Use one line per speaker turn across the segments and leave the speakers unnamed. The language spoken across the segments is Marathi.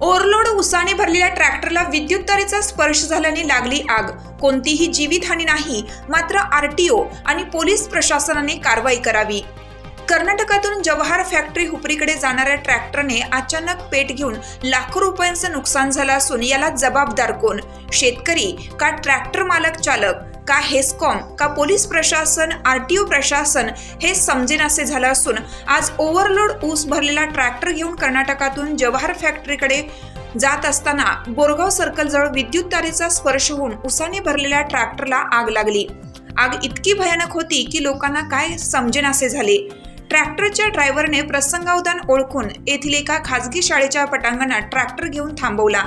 ओव्हरलोड उसाने भरलेल्या ट्रॅक्टरला विद्युत तारेचा स्पर्श झाल्याने लागली आग. कोणतीही जीवितहानी नाही मात्र आरटीओ आणि पोलीस प्रशासनाने कारवाई करावी. कर्नाटकातून जवाहर फॅक्टरी हुपरीकडे जाणाऱ्या ट्रॅक्टरने अचानक पेट घेऊन लाखो रुपयांचं नुकसान झालं असून याला जबाबदार कोण? शेतकरी का ट्रॅक्टर मालक चालक? का हेस्कॉम? का पोलीस प्रशासन? आरटीओ प्रशासन? हे समजेनासे झालं असून आज ओव्हरलोड ऊस भरलेला ट्रॅक्टर घेऊन कर्नाटकातून जवाहर फॅक्टरीकडे जात असताना बोरगाव सर्कलजवळ विद्युत तारेचा स्पर्श होऊन उसाने भरलेल्या ट्रॅक्टरला आग लागली. आग इतकी भयानक होती की लोकांना काय समजेनासे झाले? ट्रॅक्टरच्या ड्रायव्हरने प्रसंगावधान ओळखून येथील एका खासगी शाळेच्या पटांगणात ट्रॅक्टर घेऊन थांबवला.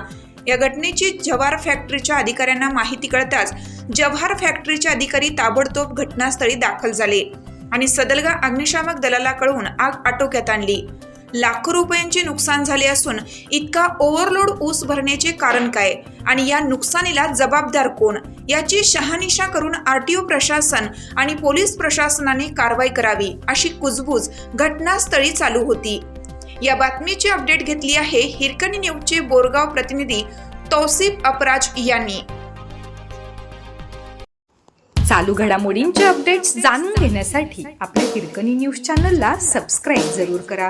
या घटनेची जव्हार फॅक्टरीच्या अधिकाऱ्यांना माहिती कळताच जवाहर फॅक्टरीचे अधिकारी ताबडतोब घटनास्थळी दाखल झाले आणि सदलगा अग्निशामक दलाला कळवून आग आटोक्यात आणली. लाखो रुपयांचे नुकसान झाले असून इतका ओव्हरलोड ऊस भरण्याचे कारण काय? आणि या नुकसानीला जबाबदार कोण? याची शहानिशा करून आरटीओ प्रशासन आणि पोलीस प्रशासनाने कारवाई करावी अशी कुजबूज घटनास्थळी चालू होती. या बातमीची अपडेट घेतली आहे हिरकणी न्यूजचे बोरगाव प्रतिनिधी तौसिफ अपराज यांनी.
चालू घडामोडींचे अपडेट्स जाणून घेण्यासाठी आपल्या हिरकणी न्यूज चॅनलला सबस्क्राईब जरूर करा.